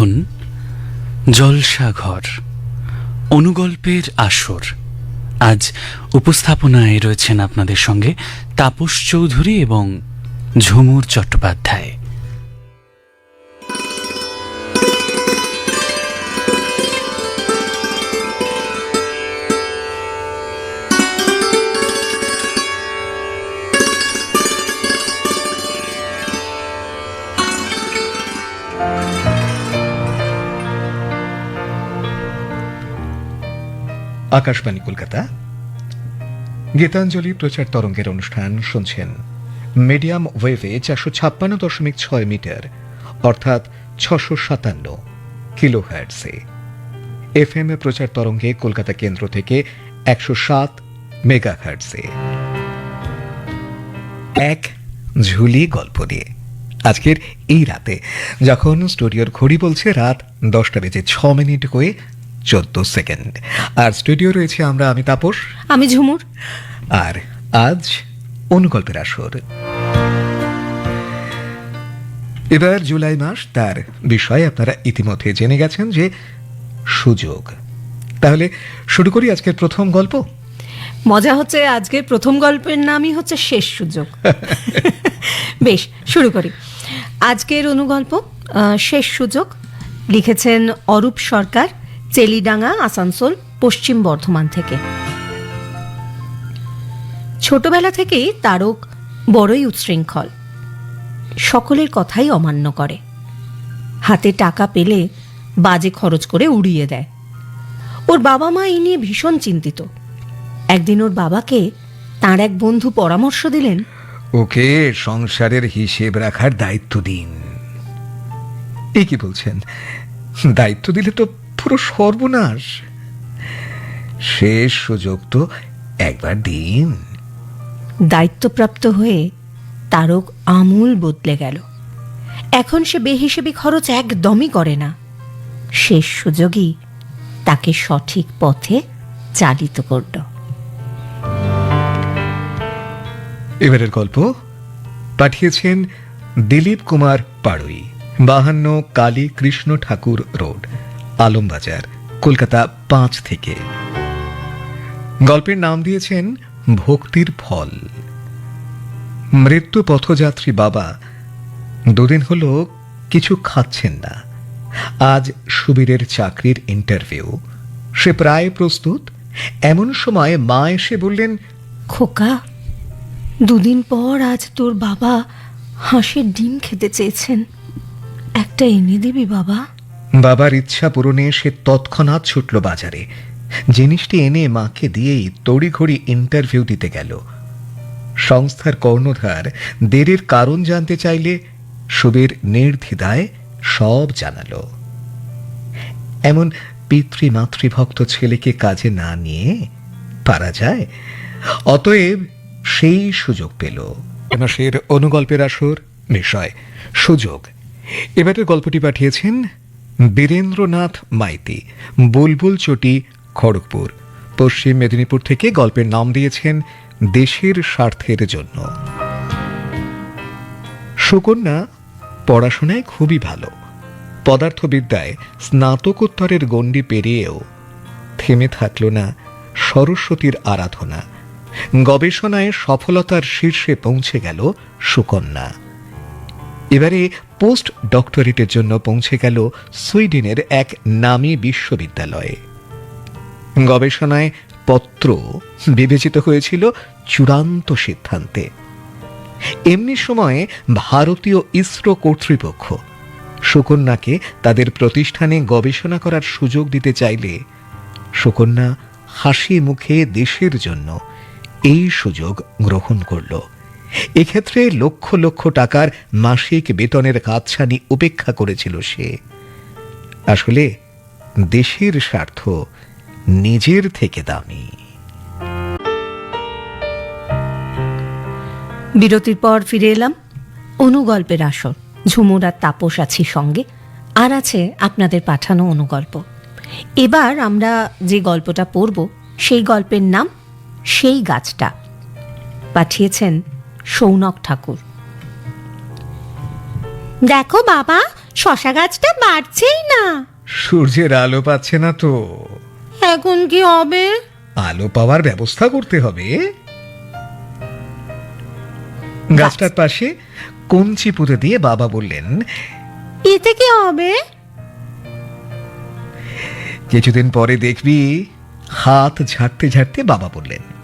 দেখুন জলসাঘর অনুগল্পের আসর। আজ উপস্থাপনায় রয়েছেন আপনাদের সঙ্গে তাপস চৌধুরী এবং ঝুমুর চট্টোপাধ্যায়। আকাশবাণী কলকাতা। গীতাঞ্জলি প্রচার তরঙ্গের অনুষ্ঠান শুনছেন মিডিয়াম ওয়েভে চারশো ছাপ্পান্ন দশমিক ছয় মিটার, অর্থাৎ ছশো সাতান্ন কিলো হ্যার্টসে এফ এম প্রচার তরঙ্গে কলকাতা কেন্দ্র থেকে একশো সাত মেগা হ্যার্টসে এক ঝুলি গল্প দিয়ে আজকের এই রাতে, যখন স্টুডিওর ঘড়ি বলছে রাত দশটা বেজে ছ মিনিট হয়ে চোদ্দ সেকেন্ড। আর স্টুডিও রয়েছে আমরা আমি তাপস। আমি ঝুমুর। আর আজ অনুগল্পের আসর। এবার জুলাই মাস তার বিষয়ে আপনারা ইতিমধ্যে জেনে গেছেন যে সুযোগ। তাহলে শুরু করি আজকের প্রথম গল্প। মজা হচ্ছে আজকের প্রথম গল্পের নামই হচ্ছে শেষ সুযোগ। বেশ শুরু করি। আজকের অনুগল্প শেষ সুযোগ লিখেছেন অরূপ সরকার। চেলিডাঙ্গা, আসানসোল, পশ্চিম বর্ধমান থেকে। ছোটবেলা থেকেই তারক বড়ই উচ্ছৃঙ্খল। সকলের কথাই অমান্য করে। হাতে টাকা পেলে বাজে খরচ করে উড়িয়ে দেয়। ওর বাবা মা এই নিয়ে ভীষণ চিন্তিত। একদিন ওর বাবাকে তার এক বন্ধু পরামর্শ দিলেন, ওকে সংসারের হিসেব রাখার দায়িত্ব দিন। এ কি বলছেন। দায়িত্ব দিলে তো পুরো সর্বনাশ। শেষ সুযোগ তো একবার দিন। দায়িত্বপ্রাপ্ত হয়ে তারক আমূল বদলে গেল। এখন সে বেহিসেবি খরচ একদমই করে না। শেষ সুযোগই তাকে সঠিক পথে চালিত করল। এবারের গল্প পাঠিয়েছেন দিলীপ কুমার পাড়ুই। বাহান্ন কালী কৃষ্ণ ঠাকুর রোড। আলমবাজার, কলকাতা পাঁচ থেকে। গল্পের নাম দিয়েছেন ভক্তির ফল। মৃত্যু পথযাত্রী বাবা দুদিন হলো কিছু খাচ্ছেন না। আজ সুবীরের চাকরির ইন্টারভিউ সে প্রায় প্রস্তুত। এমন সময় মা এসে বললেন, খোকা, দুদিন পর আজ তোর বাবা হাঁসের ডিম খেতে চেয়েছেন। একটা এনে দিবি বাবা? বাবার ইচ্ছা পূরণে সে তৎক্ষণাৎ ছুটল বাজারে। জিনিসটি এনে মাকে দিয়েই তড়িঘড়ি ইন্টারভিউ দিতে গেল। সংস্থার কর্ণধার দেরের কারণ জানতে চাইলে সুবীর নির্দ্বিধায় সব জানালো। এমন পিতৃমাতৃভক্ত ছেলেকে কাজে না নিয়ে পারা যায়, অতএব সেই সুযোগ পেল। মাসের অনুগল্পের আসর বিষয় সুযোগ। এবারের গল্পটি পাঠিয়েছেন বীরেন্দ্রনাথ মাইতি, বুলবুল চটি, খড়গপুর। পশ্চিম মেদিনীপুর থেকে গল্পের নাম দিয়েছেন দেশের স্বার্থের জন্য। সুকন্যা পড়াশোনায় খুবই ভালো। পদার্থবিদ্যায় স্নাতকোত্তরের গণ্ডি পেরিয়েও থেমে থাকল না সরস্বতীর আরাধনা। গবেষণায় সফলতার শীর্ষে পৌঁছে গেল সুকন্যা। এবারে পোস্ট ডক্টরেটের জন্য পৌঁছে গেল সুইডেনের এক নামী বিশ্ববিদ্যালয়ে। গবেষণায় পত্র বিবেচিত হয়েছিল চূড়ান্ত সিদ্ধান্তে। এমনি সময়ে ভারতীয় ইসরো কর্তৃপক্ষ সুকন্যাকে তাদের প্রতিষ্ঠানে গবেষণা করার সুযোগ দিতে চাইলে সুকন্যা হাসি মুখে দেশের জন্য এই সুযোগ গ্রহণ করল। এক্ষেত্রে লক্ষ লক্ষ টাকার মাসিক বেতনের কাতছানি উপেক্ষা করেছিল সে। আসলে দেশের স্বার্থ নিজের থেকে দামি। বিরতির পর ফিরে এলাম অনুগল্পের আসর। ঝুমুর আর তাপস আছি সঙ্গে। আর আছে আপনাদের পাঠানো অনুগল্প। এবার আমরা যে গল্পটা পড়ব, সেই গল্পের নাম সেই গাছটা। পাঠিয়েছেন সৌনক ঠাকুর। দেখো বাবা শশা গাছটা বাড়ছেই না। সূর্যের আলো পাচ্ছে না তো। এখন কি হবে? আলো পাওয়ার ব্যবস্থা করতে হবে। গাছটার পাশে কঞ্চি পুঁতে দিয়ে বাবা বললেন এতে কি হবে? কিছুদিন পরে দেখবি হাত ঝাড়তে ঝাড়তে বাবা বললেন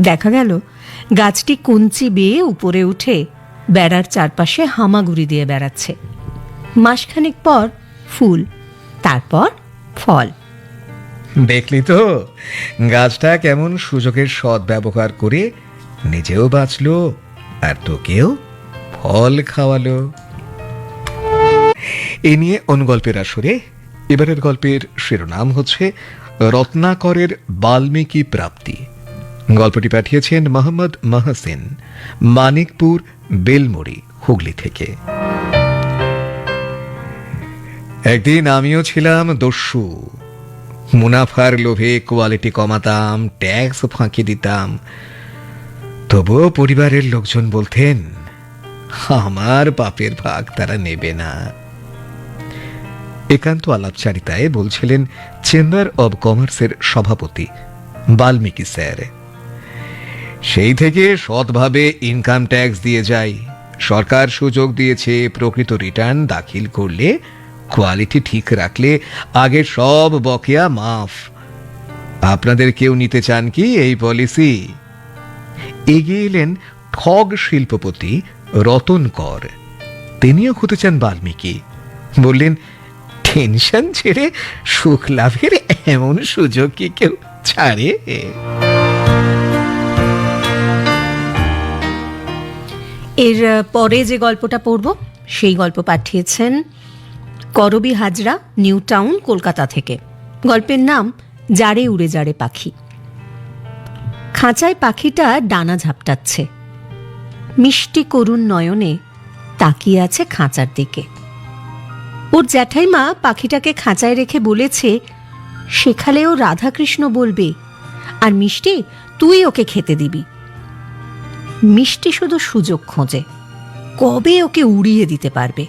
দেখা গেল, গাছটি কঞ্চি বেয়ে উপরে উঠে বেড়ার চারপাশে হামাগুড়ি দিয়ে বেড়াচ্ছে। মাসখানেক পর ফুল, তারপর ফল। দেখলি তো, গাছটা কেমন সুযোগের সৎ ব্যবহার করে নিজেও বাঁচলো আর তোকেও ফল খাওয়ালো। এ নিয়ে অনুগল্পের আসরে, এবারের গল্পের শিরোনাম হচ্ছে রত্নাকরের বাল্মীকি প্রাপ্তি। গল্পটি পাঠিয়েছেন মোহাম্মদ মাহসিন, মানিকপুর, বেলমুড়ি, হুগলি থেকে। একদিন আমিও ছিলাম দস্যু। মুনাফার লোভে কোয়ালিটি কমাতাম, ট্যাক্স ফাঁকি দিতাম। তবুও পরিবারের লোকজন বলতেন, আমার পাপের ভাগ তারা নেবে না। একান্ত আলাপচারিতায় বলছিলেন চেম্বার অব কমার্সের সভাপতি বাল্মীকি স্যার। সেই থেকে সৎভাবে ইনকাম ট্যাক্স দিয়ে যাই সরকার সুযোগ দিয়েছে প্রকৃত রিটার্ন দাখিল করলে কোয়ালিটি ঠিক রাখলে আগের সব বকেয়া মাফ। আপনাদের কেউ নিতে চান কি এই পলিসি এগিয়ে এলেন ঠগ শিল্পপতি রতন কর। তিনিও হতে চান বাল্মীকি। বললেন টেনশন ছেড়ে সুখ লাভের এমন সুযোগ কি কেউ ছাড়ে? এর পরে যে গল্পটা পড়ব, সেই গল্প পাঠিয়েছেন করবি হাজরা, নিউ টাউন, কলকাতা থেকে। গল্পের নাম জারে উড়ে জারে পাখি। খাঁচায় পাখিটা ডানা ঝাপটাচ্ছে। মিষ্টি করুণ নয়নে তাকিয়ে আছে খাঁচার দিকে। ওর জ্যাঠাইমা পাখিটাকে খাঁচায় রেখে বলেছে, সেখালেও রাধাকৃষ্ণ বলবে, আর মিষ্টি, তুই ওকে খেতে দিবি মিষ্টি শুধু সুযোগ খোঁজে। কবে ওকে উড়িয়ে দিতে পারবে?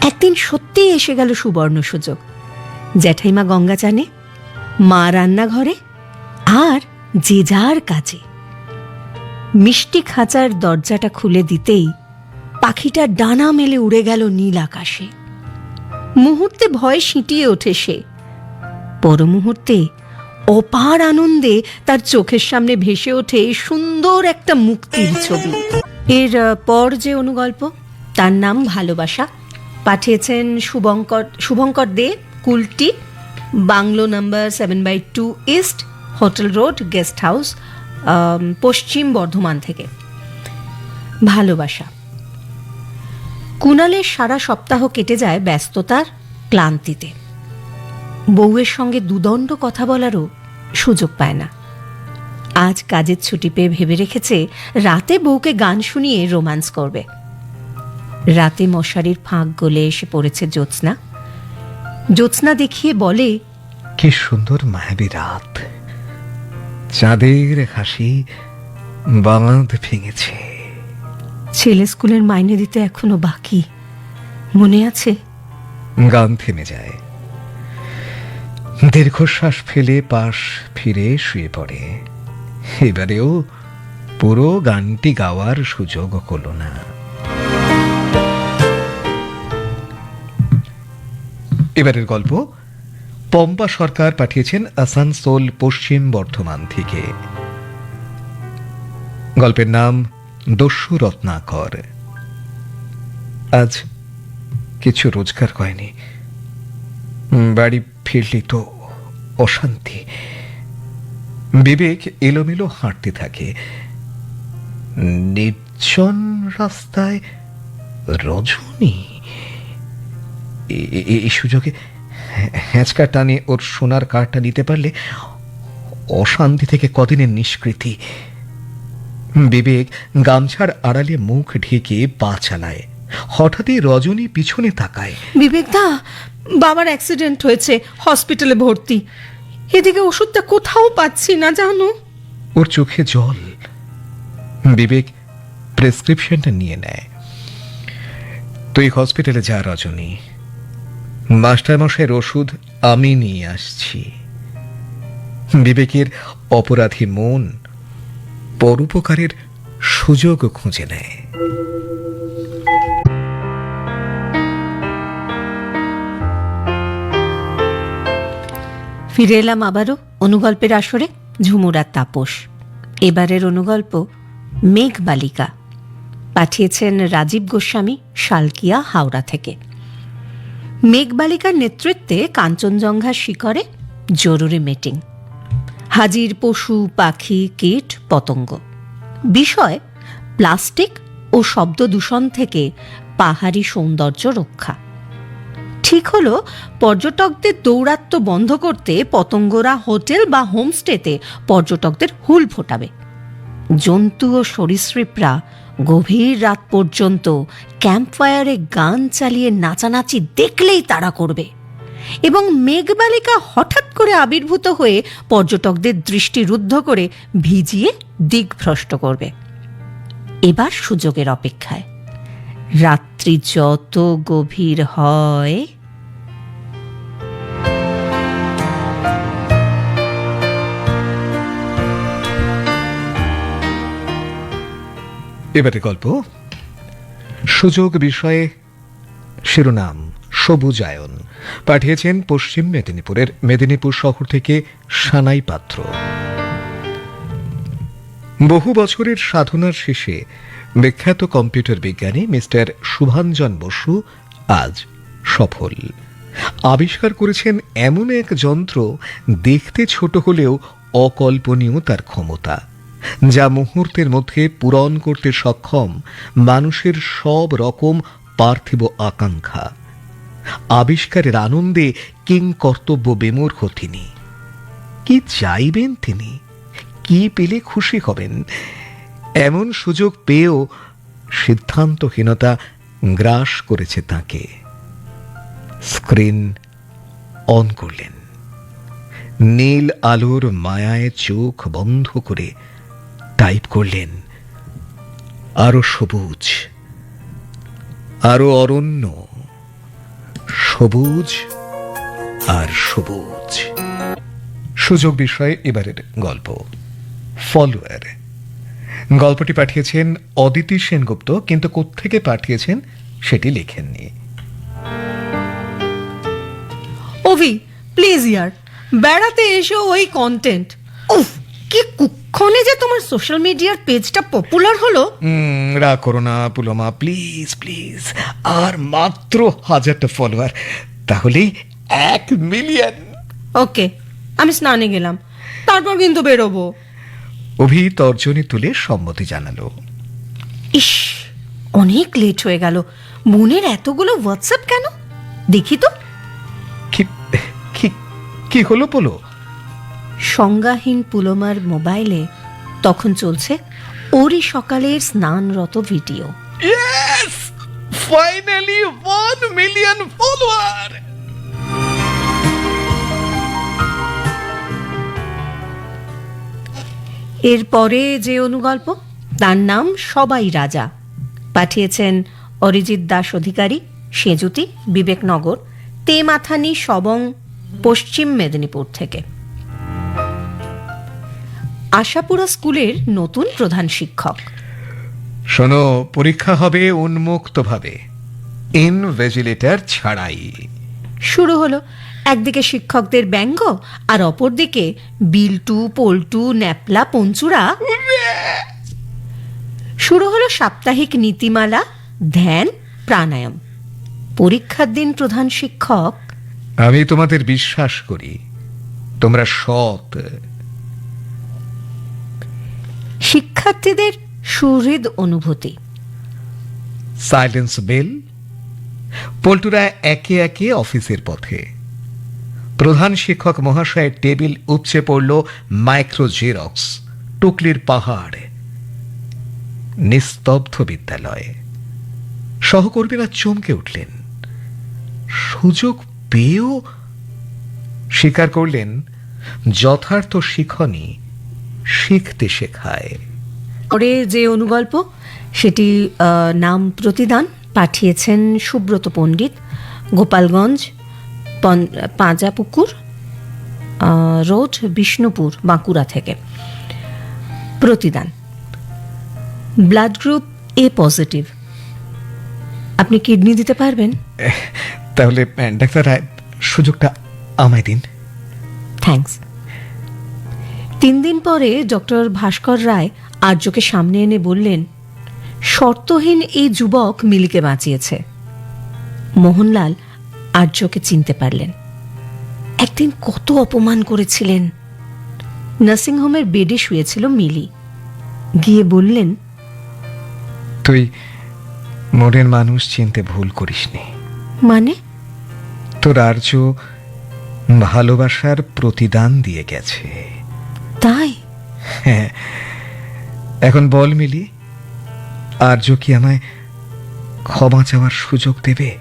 একদিন সত্যিই এসে গেল সুবর্ণ সুযোগ। জ্যাঠাইমা গঙ্গা চানে, মা রান্নাঘরে, আর যে যার কাজে। মিষ্টি খাঁচার দরজাটা খুলে দিতেই পাখিটা ডানা মেলে উড়ে গেল নীল আকাশে। মুহূর্তে ভয়ে সিঁটিয়ে ওঠে সে। পর মুহূর্তে অপার আনন্দে তার চোখের সামনে ভেসে ওঠে সুন্দর একটা মুক্তির ছবি। এর পর যে অনুগল্প, তার নাম ভালোবাসা। পাঠিয়েছেন Subhankar Subhankar De, Kulti, bungalow number seven by two east, hotel road, guest house Paschim Bardhaman থেকে। ভালোবাসা। কুণালের সারা সপ্তাহ কেটে যায় ব্যস্ততার ক্লান্তিতে। বউয়ের সঙ্গে দুদণ্ড কথা বলারও সুযোগ পায় না। আজ কাজের ছুটি পেয়ে ভেবে রেখেছে রাতে বউকে গান শুনিয়ে রোম্যান্স করবে। রাতে মশারির ফাঁক গলে এসে পড়েছে জ্যোৎস্না। জ্যোৎস্না দেখিয়ে বলে কি সুন্দর মায়াবী রাত। চাঁদের হাসি বাঁধ ভেঙেছে। ছেলে স্কুলের মাইনে দিতে এখনও বাকি। মনে আছে? গান থেমে যায়। দীর্ঘশ্বাস ফেলে পাশ ফিরে শুয়ে পড়ে। এবারেও পুরো গানটি গাওয়ার সুযোগ হলো না। এবারের গল্প, পম্পা সরকার পাঠিয়েছেন আসানসোল, পশ্চিম বর্ধমান থেকে। গল্পের নাম, দস্যু রত্নাকর। আজ কিছু রোজগার হয়নি বাড়ি ফিরলি তো। অশান্তি। বিবেক এলোমেলো হাঁটতে থাকে। নির্জন রাস্তায় রজনী। এই সুযোগে হ্যাঁ- হ্যাঁচকা টানে ওর সোনার কার্ডটা নিতে পারলে অশান্তি থেকে কদিনের নিষ্কৃতি। বিবেক গামছার আড়ালে মুখ ঢেকে পা চালায়। হঠাৎই রজনী পিছনে তাকায়। বিবেকদা বাবার অ্যাক্সিডেন্ট হয়েছে হসপিটালে ভর্তি। এদিকে ওষুধটা কোথাও পাচ্ছি না জানো? ওর চোখে জল। বিবেক প্রেসক্রিপশনটা নিয়ে নেয়। তুই হসপিটালে যা রজনী। মাস্টারমশাইয়ের ওষুধ আমি নিয়ে আসছি। বিবেকের অপরাধী মন পরোপকারের সুযোগ খুঁজে নেয়। ফিরে এলাম আবারও অনুগল্পের আসরে ঝুমুর তাপস। এবারের অনুগল্প মেঘ বালিকা। পাঠিয়েছেন রাজীব গোস্বামী শালকিয়া হাওড়া থেকে। মেঘ বালিকার নেতৃত্বে কাঞ্চনজঙ্ঘার শিখরে জরুরি মিটিং। হাজির পশু, পাখি, কীট, পতঙ্গ। বিষয়, প্লাস্টিক ও শব্দ দূষণ থেকে পাহাড়ি সৌন্দর্য রক্ষা। ঠিক হলো, পর্যটকদের দৌরাত্ম বন্ধ করতে পতঙ্গরা হোটেল বা হোমস্টেতে পর্যটকদের হুল ফোটাবে। জন্তু ও সরীসৃপরা গভীর রাত পর্যন্ত ক্যাম্পফায়ারে গান চালিয়ে নাচানাচি দেখলেই তারা করবে। এবং মেঘবালিকা হঠাৎ করে আবির্ভূত হয়ে পর্যটকদের দৃষ্টি রুদ্ধ করে ভিজিয়ে দিকভ্রষ্ট করবে। এবার সুযোগের অপেক্ষায়। রাত্রি যত গভীর হয় এবারে গল্প, সুযোগ বিষয়ে শিরোনাম, সবুজায়ন। পাঠিয়েছেন পশ্চিম মেদিনীপুরের মেদিনীপুর শহর থেকে সানাই পাত্র। বহু বছরের সাধনার শেষে বিখ্যাত কম্পিউটার বিজ্ঞানী মিস্টার শুভাঞ্জন বসু আজ সফল। আবিষ্কার করেছেন এমন এক যন্ত্র দেখতে ছোট হলেও অকল্পনীয় তার ক্ষমতা। যা মুহূর্তের মধ্যে পূরণ করতে সক্ষম মানুষের সব রকম পার্থিব আকাঙ্ক্ষা। আবিষ্কারের আনন্দে কিং কর্তব্য বিমূর্খ তিনি। কি চাইবেন তিনি? কি পেলে খুশি হবেন? এমন সুযোগ পেয়েও সিদ্ধান্তহীনতা গ্রাস করেছে তাকে। স্ক্রিন অন করলেন। নীল আলোর মায়ায় চোখ বন্ধ করে টাইপ করলেন। আরও সবুজ, আরও অরণ্য, সবুজ আর সবুজ। সুযোগ বিষয়ে এবারের গল্প। ফলোয়ার। গল্পটি পাঠিয়েছেন অদিতি সেনগুপ্ত, কিন্তু কোত্থেকে পাঠিয়েছেন সেটি লেখেননি। ওভি প্লিজ ইয়ার। বেড়াতে এসো ওই কন্টেন্ট উফ! কি কুক্ষণে যে তোমার সোশ্যাল মিডিয়ার পেজটা পপুলার হলো? রাগ করো না পুলমা প্লিজ প্লিজ আর মাত্র হাজারটা ফলোয়ার তাহলেই এক মিলিয়ন ওকে আমি স্নানে গেলাম তারপর কিন্তু বেরোবো। অভি তর্জনী তুলে সম্মতি জানালো। ইস অনেক লেট হয়ে গেল বোনের এতগুলো হোয়াটসঅ্যাপ কেন? দেখি তো। কি কি- কি হলো বলো? সংজ্ঞাহীন পুলমার মোবাইলে তখন চলছে ওরই সকালের স্নানরত video. Finally one million follower এরপরে যে অনুগল্প তার নাম সবাই রাজা। পাঠিয়েছেন অরিজিৎ দাস অধিকারী সেজুতি বিবেকনগর তেমাথানি সবং পশ্চিম মেদিনীপুর থেকে। আশাপুরা স্কুলের নতুন প্রধান শিক্ষক। শোনো পরীক্ষা হবে উন্মুক্তভাবে। ইনভেজিলেটর ছাড়াই। শুরু হলো। একদিকে শিক্ষকদের ব্যঙ্গ আর অপরদিকে বিল্টু পল্টু ন্যাপলা পঞ্চুরা। শুরু হলো সাপ্তাহিক নীতিমালা ধ্যান প্রাণায়াম। পরীক্ষার দিন প্রধান শিক্ষক। আমি তোমাদের বিশ্বাস করি। তোমরা সৎ। শিক্ষার্থীদের সুহৃদ অনুভূতি। সাইলেন্স বেল পল্টুরা একে একে অফিসের পথে। প্রধান শিক্ষক মহাশয়ের টেবিল উপচে পড়ল মাইক্রো জেরক্স, টুকলির পাহাড়। নিস্তব্ধ বিদ্যালয়ে। সহকর্মীরা চমকে উঠলেন। সুযোগ পেয়েও স্বীকার করলেন, যথার্থ শিখনই শিখতে শেখায়। পরে যে অনুগল্প সেটি নাম প্রতিদান পাঠিয়েছেন সুব্রত পণ্ডিত গোপালগঞ্জ পাঁজাপুকুর রোড বিষ্ণুপুর বাঁকুড়া থেকে। প্রতিদান। Blood group A positive. আপনি কিডনি দিতে পারবেন? তাহলে ডাক্তার সুযোগটা আমায় দিন। থ্যাঙ্কস। তিন দিন পরে ডক্টর ভাস্কর রায় আর্যকে সামনে এনে বললেন শর্তহীন এই যুবক মিলিকে বাঁচিয়েছে। মোহনলাল আর্যকে চিনতে পারলেন। একদিন কত অপমান করেছিলেন। নার্সিংহোমের বেডে শুয়েছিল মিলি। গিয়ে বললেন তুই মনের মানুষ চিনতে ভুল করিসনি। মানে? তোর আর্য ভালোবাসার প্রতিদান দিয়ে গেছে। তাই? হ্যাঁ। এখন বল মিলি, আর্য কি আমায় ক্ষমা চাওয়ার সুযোগ দেবে?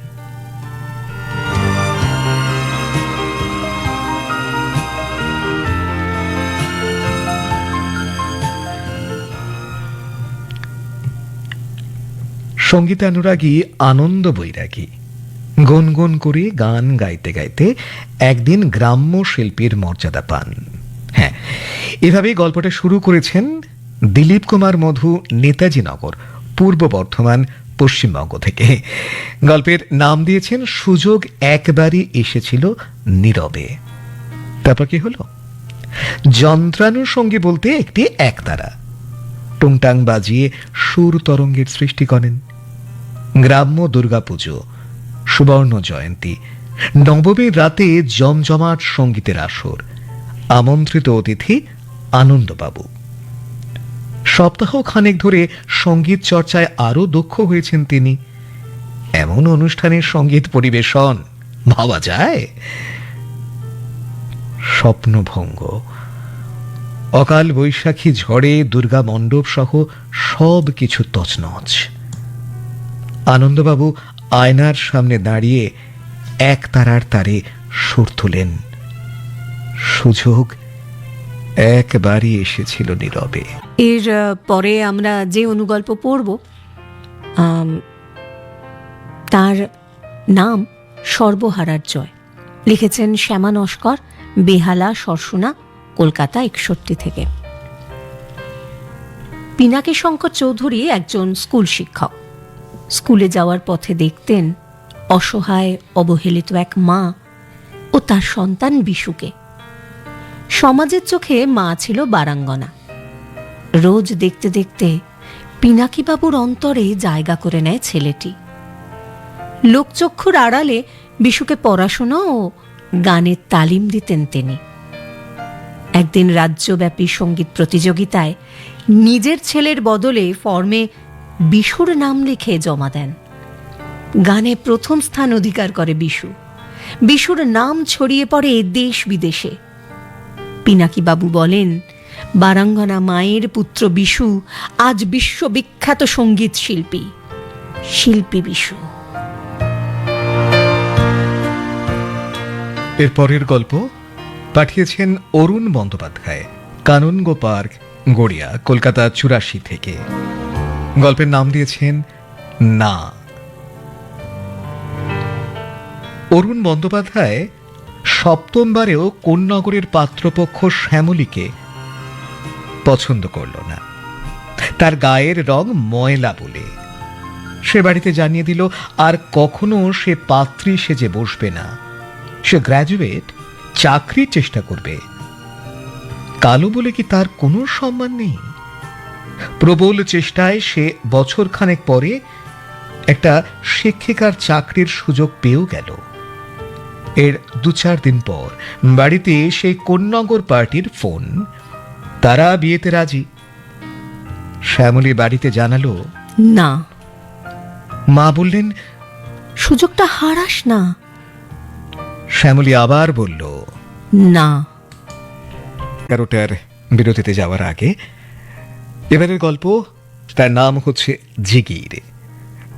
সঙ্গীতানুরাগী আনন্দ বৈরাগী। গুনগুন করে গান গাইতে গাইতে একদিন গ্রাম্য শিল্পীর মর্যাদা পান। হ্যাঁ। এভাবেই গল্পটা শুরু করেছেন দিলীপ কুমার মধু, নেতাজি নগর, পূর্ব বর্ধমান, পশ্চিমবঙ্গ থেকে। গল্পের নাম দিয়েছেন, সুযোগ একবারই এসেছিল নীরবে। তারপর কি হলো? যন্ত্রানুষঙ্গী বলতে একটি একতারা। টুংটাং বাজিয়ে সুর তরঙ্গের সৃষ্টি করেন। গ্রাম্য দুর্গাপুজো সুবর্ণ জয়ন্তী, নবমীর রাতে জমজমাট সঙ্গীতের আসর আমন্ত্রিত অতিথি আনন্দবাবু। সপ্তাহ খানেক ধরে সংগীত চর্চায় আরও দক্ষ হয়েছেন তিনি। এমন অনুষ্ঠানের সংগীত পরিবেশন ভাবা যায়? স্বপ্নভঙ্গ। অকাল বৈশাখী ঝড়ে দুর্গা মণ্ডপ সহ সব কিছু তছনছ। আনন্দবাবু আয়নার সামনে দাঁড়িয়ে এক তারার তারে সুর তুলেন। সুযোগ একবারই এসেছিল নীরবে। এর পরে আমরা যে অনুগল্প পড়ব তার নাম সর্বহারার জয়। লিখেছেন শ্যামা নস্কর, বেহালা, সরসুনা, কলকাতা একষট্টি থেকে। পিনাকি শঙ্কর চৌধুরী একজন স্কুল শিক্ষক। স্কুলে যাওয়ার পথে দেখতেন অসহায়, অবহেলিত এক মা ও তার সন্তান বিশুকে। সমাজের চোখে মা ছিল বারাঙ্গনা। রোজ দেখতে দেখতে পিনাকিবাবুর অন্তরে জায়গা করে নেয় ছেলেটি। লোকচক্ষুর আড়ালে বিশুকে পড়াশোনা ও গানের তালিম দিতেন তিনি। একদিন রাজ্যব্যাপী সংগীত প্রতিযোগিতায় নিজের ছেলের বদলে ফর্মে বিশুর নাম লিখে জমা দেন। গানে প্রথম স্থান অধিকার করে বিশু। বিশুর নাম ছড়িয়ে পড়ে দেশ বিদেশে। পিনাকিবাবু বলেন, বারাঙ্গনা মায়ের পুত্র বিশু আজ বিশ্ববিখ্যাত সংগীত শিল্পী শিল্পী বিশু। এর পরের গল্প পাঠিয়েছেন অরুণ বন্দ্যোপাধ্যায় কাননগো পার্ক গড়িয়া, কলকাতা চুরাশি থেকে। গল্পের নাম দিয়েছেন না। অরুণ বন্দ্যোপাধ্যায় সপ্তমবারেও কোন্নগরের পাত্রপক্ষ শ্যামলীকে পছন্দ করল না। তার গায়ের রং ময়লা বলে। সে বাড়িতে জানিয়ে দিল, আর কখনো সে পাত্রী সেজে বসবে না। সে গ্র্যাজুয়েট, চাকরির চেষ্টা করবে। কালো বলে কি তার কোনো সম্মান নেই? প্রবল চেষ্টায় সে বছর খানেক পরে একটা শিক্ষিকার চাকরির সুযোগ পেয়েও গেল। এর দু চার দিন পর বাড়িতে সেই কোন্নগর পার্টির ফোন। তারা বিয়েতে রাজি। শ্যামলী বাড়িতে জানালো না। মা বললেন সুযোগটা হারাস না। শ্যামলী আবার বলল না। এগারোটার বিরতিতে যাওয়ার আগে এবারের গল্প তার নাম হচ্ছে জিগির।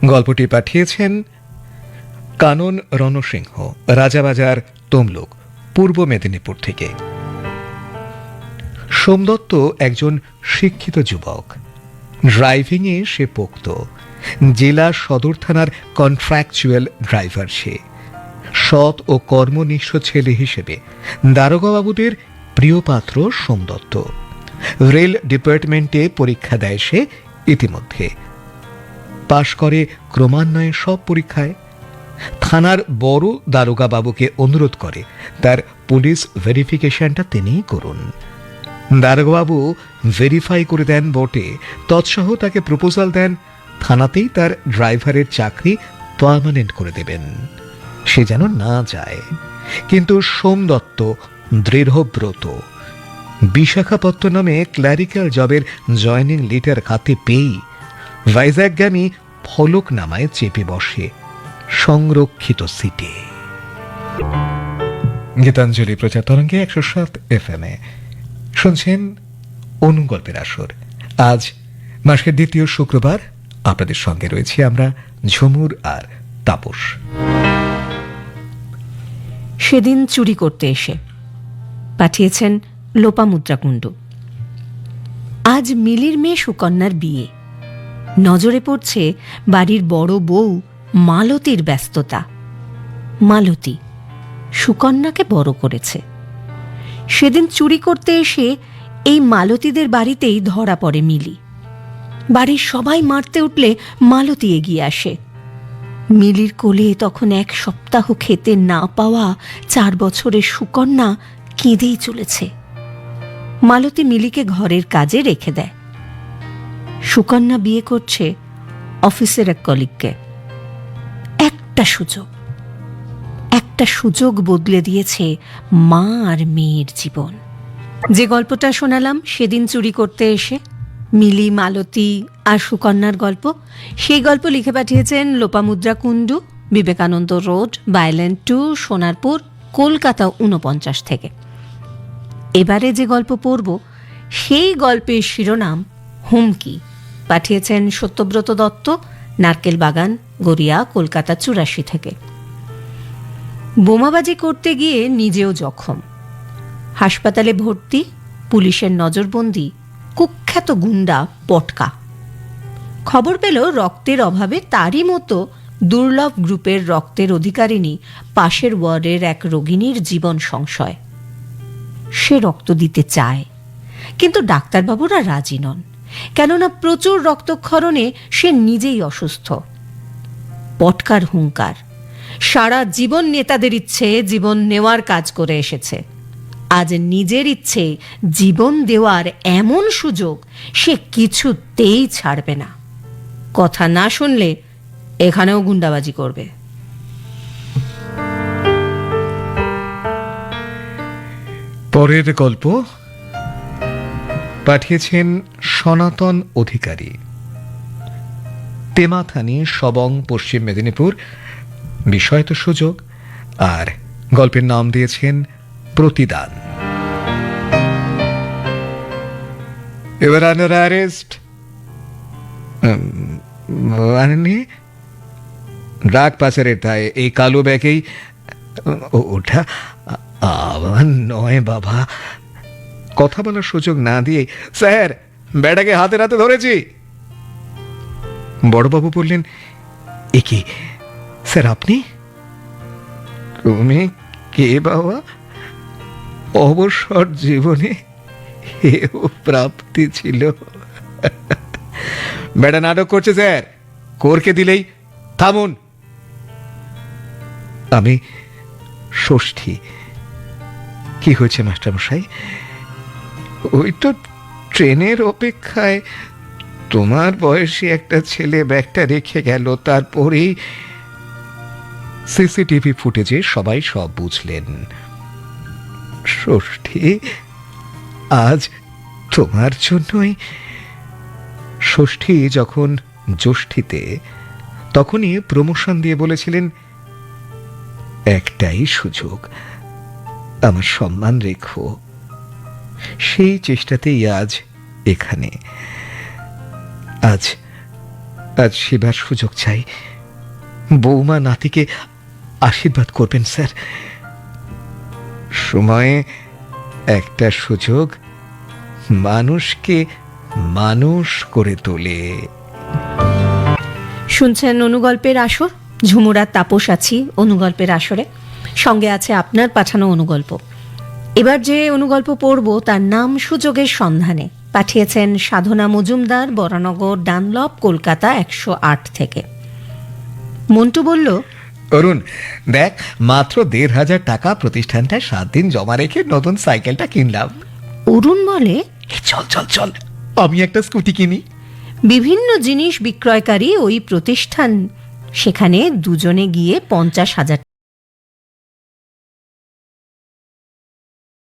গল্পটি পাঠিয়েছেন কানন রণসিংহ, রাজাবাজার, তমলুক, পূর্ব মেদিনীপুর থেকে। সোমদত্ত একজন শিক্ষিত যুবক। ড্রাইভিংয়ে সে পোক্ত। জেলা সদর থানার কন্ট্রাকচুয়াল ড্রাইভার সে। সৎ ও কর্মনিষ্ঠ ছেলে হিসেবে দারোগাবাবুদের প্রিয় পাত্র সোমদত্ত। রেল ডিপার্টমেন্টে পরীক্ষা দেয় সে ইতিমধ্যে। পাশ করে ক্রমান্বয়ে সব পরীক্ষায় থানার বড় দারোগা বাবুকে অনুরোধ করে তার পুলিশ ভেরিফিকেশনটা তিনিই করুন। দারোগাবু ভেরিফাই করে দেন বটে, তৎসহ তাকে প্রপোজাল দেন, থানাতেই তার ড্রাইভারের চাকরি পার্মানেন্ট করে দেবেন। সে যেন না যায়। কিন্তু সোমদত্ত দৃঢ়ব্রত, বিশাখাপত্তনমে ক্ল্যারিক্যাল জবের জয়নিং লিটার হাতে পেয়েই, ভাইজাগগামী ফলকনামায় চেপে বসে। সংরক্ষিত সিটে। গীতাঞ্জলি প্রচার তরঙ্গে একশো সাত এফ এম এ। শুনছেন অনুগল্পের আসর। আজ মাসের দ্বিতীয় শুক্রবার আপনাদের সঙ্গে রয়েছি আমরা ঝুমুর আর তাপস। সেদিন চুরি করতে এসে পাঠিয়েছেন লোপামুদ্রা কুণ্ডু। আজ মিলির মেয়ে সুকন্যার বিয়ে। নজরে পড়ছে বাড়ির বড় বউ মালতীর ব্যস্ততা। মালতী সুকন্যাকে বড় করেছে। সেদিন চুরি করতে এসে এই মালতীদের বাড়িতেই ধরা পড়ে মিলি। বাড়ির সবাই মারতে উঠলে মালতী এগিয়ে আসে। মিলির কোলে তখন এক সপ্তাহ খেতে না পাওয়া চার বছরের সুকন্যা কেঁদেই চলেছে। মালতী মিলিকে ঘরের কাজে রেখে দেয়। সুকন্যা বিয়ে করছে অফিসের এক কলিগকে। একটা সুযোগ। একটা সুযোগ বদলে দিয়েছে মা আর মেয়ের জীবন। যে গল্পটা শোনালাম, সেদিন চুরি করতে এসে মিলি, মালতী আর সুকন্যার গল্প, সেই গল্প লিখে পাঠিয়েছেন Lopamudra Kundu, Vivekananda road bylane two, Sonarpur, Kolkata উনপঞ্চাশ থেকে। এবারে যে গল্প পড়ব, সেই গল্পের শিরোনাম হুমকি। পাঠিয়েছেন সত্যব্রত দত্ত নারকেল বাগান, গড়িয়া, কলকাতা চুরাশি থেকে। বোমাবাজি করতে গিয়ে নিজেও জখম। হাসপাতালে ভর্তি, পুলিশের নজরবন্দি, কুখ্যাত গুন্ডা পটকা। খবর পেল রক্তের অভাবে তারই মতো দুর্লভ গ্রুপের রক্তের অধিকারিণী পাশের ওয়ার্ডের এক রোগিণীর জীবন সংশয়। সে রক্ত দিতে চায়, কিন্তু ডাক্তারবাবুরা রাজি নন। কেননা প্রচুর রক্তক্ষরণে সে নিজেই অসুস্থ। পটকার হুঙ্কার। সারা জীবন নেতাদের ইচ্ছে জীবন নেওয়ার কাজ করে এসেছে। আজ নিজের ইচ্ছে জীবন দেওয়ার এমন সুযোগ সে কিছুতেই ছাড়বে না। কথা না শুনলে এখানেও গুন্ডাবাজি করবে। পরের গল্প পাঠিয়েছেন সনাতন অধিকারী। তেমাথানি, সবং, পশ্চিম মেদিনীপুর। বিষয় তো সুযোগ, আর গল্পের নাম দিয়েছেন প্রতিদান। এবার আন্ডার অ্যারেস্ট আনেননি পাচারের দায়ে, এই কালো ব্যাগেই, ও- ওটা আমার নয় বাবা। কথা বলার সুযোগ না দিয়ে, স্যার, ব্যাটাকে হাতে হাতে ধরেছি। বড়বাবু বললেন, এ কি, স্যার আপনি? তুমি কে বাবা? অবসর জীবনে এও প্রাপ্তি ছিল। বেটা নাটক করছে, স্যার। কোরকে দিলেই থামুন। আমি ষষ্ঠী। কি হয়েছে, মাস্টারমশাই? ওই তো ট্রেনের অপেক্ষায়। তোমার বয়সী একটা ছেলে ব্যাগটা রেখে গেল, তারপরেই সিসিটিভি ফুটেজে সবাই সব বুঝলেন। ষষ্ঠী, আজ তোমার জন্যই। ষষ্ঠী যখন জ্যৈষ্ঠীতে, তখনই প্রমোশন দিয়ে বলেছিলেন, একটাই সুযোগ, আমার সম্মান রেখো। সেই চেষ্টাতেই আজ এখানে। আজ আজ সেবার সুযোগ চাই। বৌমা নাতিকে আশীর্বাদ করবেন, স্যার। সময়ে একটা সুযোগ মানুষকে মানুষ করে তোলে। শুনছেন অনুগল্পের আসর? ঝুমুরার তাপস আছি অনুগল্পের আসরে। সঙ্গে আছে আপনার পাঠানো অনুগল্প। এবার যে অনুগল্প পড়ব তার নাম সুযোগের সন্ধানে। পাঠিয়েছেন সাধনা মজুমদার বরানগর ডানলপ কলকাতা একশো আট থেকে। মন্টু বলল অরুণ দেখ মাত্র দেড় হাজার টাকা প্রতিষ্ঠানটায় সাত দিন জমা রেখে নতুন সাইকেলটা কিনলাম। অরুণ বলে চল চল চল আমি একটা স্কুটি কিনি। বিভিন্ন জিনিস বিক্রয়কারী ওই প্রতিষ্ঠান সেখানে দুজনে গিয়ে পঞ্চাশ হাজার